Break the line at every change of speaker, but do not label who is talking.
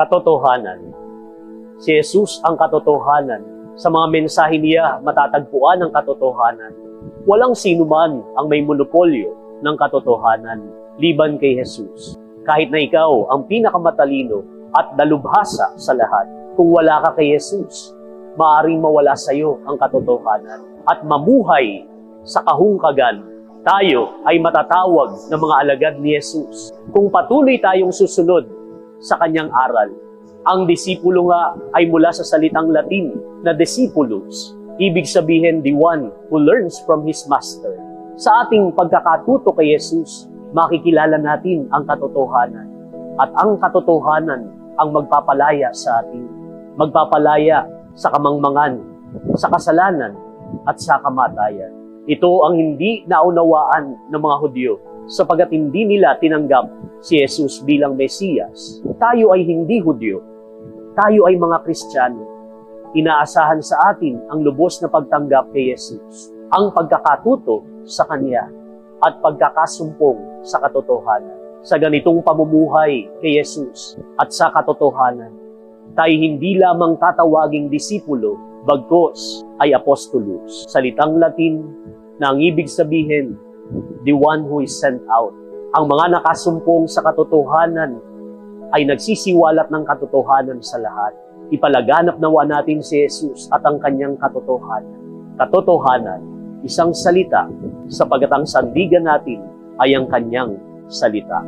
Katotohanan. Si Jesus ang katotohanan. Sa mga mensahe niya, matatagpuan ang katotohanan. Walang sino man ang may monopolyo ng katotohanan liban kay Jesus. Kahit na ikaw ang pinakamatalino at dalubhasa sa lahat, kung wala ka kay Jesus, maaring mawala sa iyo ang katotohanan at mamuhay sa kahungkagan. Tayo ay matatawag ng mga alagad ni Jesus. Kung patuloy tayong susunod sa kanyang aral, ang disipulo nga ay mula sa salitang Latin na discipulus, ibig sabihin the one who learns from his master. Sa ating pagkakatuto kay Jesus, makikilala natin ang katotohanan. At ang katotohanan ang magpapalaya sa atin. Magpapalaya sa kamangmangan, sa kasalanan, at sa kamatayan. Ito ang hindi naunawaan ng mga Hudyo sapagat hindi nila tinanggap si Jesus bilang Mesiyas. Tayo ay hindi Hudyo. Tayo ay mga Kristiyano. Inaasahan sa atin ang lubos na pagtanggap kay Jesus, ang pagkakatuto sa Kanya, at pagkakasumpong sa katotohanan. Sa ganitong pamumuhay kay Jesus at sa katotohanan, tayo hindi lamang tatawaging disipulo, bagkos ay apostolus. Salitang Latin na ang ibig sabihin, the one who is sent out. Ang mga nakasumpong sa katotohanan ay nagsisiwalat ng katotohanan sa lahat. Ipalaganap nawa natin si Jesus at ang kanyang katotohanan. Katotohanan, isang salita, sapagat ang sandigan natin ay ang kanyang salita.